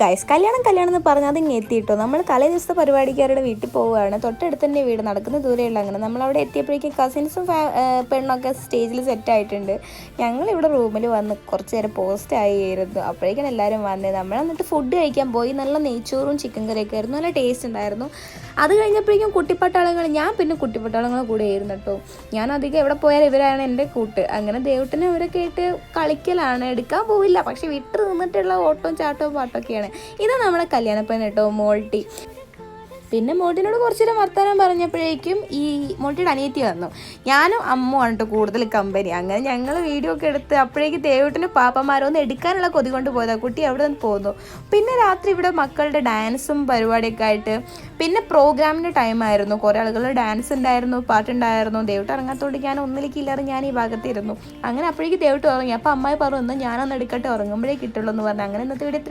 Guys കല്യാണം കല്യാണം എന്ന് പറഞ്ഞാൽ അതിങ്ങ് എത്തിയിട്ടോ? നമ്മൾ തലേ ദിവസത്തെ പരിപാടിക്കാരുടെ വീട്ടിൽ പോവുകയാണ്. തൊട്ടടുത്ത് തന്നെ വീട് നടക്കുന്ന ദൂരെയുള്ള അങ്ങനെ. നമ്മൾ അവിടെ എത്തിയപ്പോഴേക്കും കസിൻസും പെണ്ണൊക്കെ സ്റ്റേജിൽ സെറ്റ് ആയിട്ടുണ്ട്. ഞങ്ങൾ ഇവിടെ റൂമിൽ വന്ന് കുറച്ച് നേരം പോസ്റ്റ് ആയിരുന്നു. അപ്പോഴേക്കും എല്ലാവരും വന്നത്. നമ്മൾ എന്നിട്ട് ഫുഡ് കഴിക്കാൻ പോയി. നല്ല നെയ്ച്ചോറും ചിക്കൻ കറിയൊക്കെ ആയിരുന്നു. നല്ല ടേസ്റ്റ് ഉണ്ടായിരുന്നു. അത് കഴിഞ്ഞപ്പോഴേക്കും കുട്ടിപ്പട്ടാളങ്ങൾ ഞാൻ പിന്നെ കുട്ടിപ്പട്ടാളങ്ങളെ കൂടെ ആയിരുന്നു കേട്ടോ. ഞാൻ അധികം എവിടെ പോയാലും ഇവരാണ് എന്റെ കൂട്ട്. അങ്ങനെ ദേവട്ടിനെ അവരൊക്കെ ആയിട്ട് കളിക്കലാണ്. എടുക്കാൻ പോവില്ല. പക്ഷെ വിട്ടു നിന്നിട്ടുള്ള ഓട്ടവും ചാട്ടവും പാട്ടൊക്കെയാണ്. ഇത് നമ്മളെ കല്യാണപ്പൻ കേട്ടോ മോൾട്ടി. പിന്നെ മോട്ടിനോട് കുറച്ചു നേരം വർത്തമാനം പറഞ്ഞപ്പോഴേക്കും ഈ മോട്ടിയുടെ അനിയത്തി വന്നു. ഞാനും അമ്മുവാണ് കൂടുതൽ കമ്പനി അങ്ങനെ ഞങ്ങൾ വീഡിയോ ഒക്കെ എടുത്ത് അപ്പോഴേക്ക് ദേവട്ടിന് പാപ്പന്മാരൊന്ന് എടുക്കാനുള്ള കൊതി കൊണ്ട് പോയതാ. കുട്ടി അവിടെ നിന്ന് പോന്നു. പിന്നെ രാത്രി ഇവിടെ മക്കളുടെ ഡാൻസും പരിപാടിയൊക്കെ ആയിട്ട് പിന്നെ പ്രോഗ്രാമിന്റെ ടൈമായിരുന്നു കുറേ ആളുകൾ ഡാൻസ് ഉണ്ടായിരുന്നു പാട്ടുണ്ടായിരുന്നു. ദേവട്ട് ഇറങ്ങാത്തോണ്ട് ഞാൻ ഒന്നിലേക്ക് ഇല്ലാതെ ഞാൻ ഈ ഭാഗത്തിരുന്നു. അങ്ങനെ അപ്പോഴേക്ക് ദേവട്ട് ഉറങ്ങി. അപ്പോൾ അമ്മായി പറഞ്ഞു എന്നാൽ ഞാനൊന്ന് എടുക്കട്ടെ ഉറങ്ങുമ്പോഴേ കിട്ടുള്ളൂ എന്ന് പറഞ്ഞു. അങ്ങനെ ഇന്നത്തെ വീഡിയോ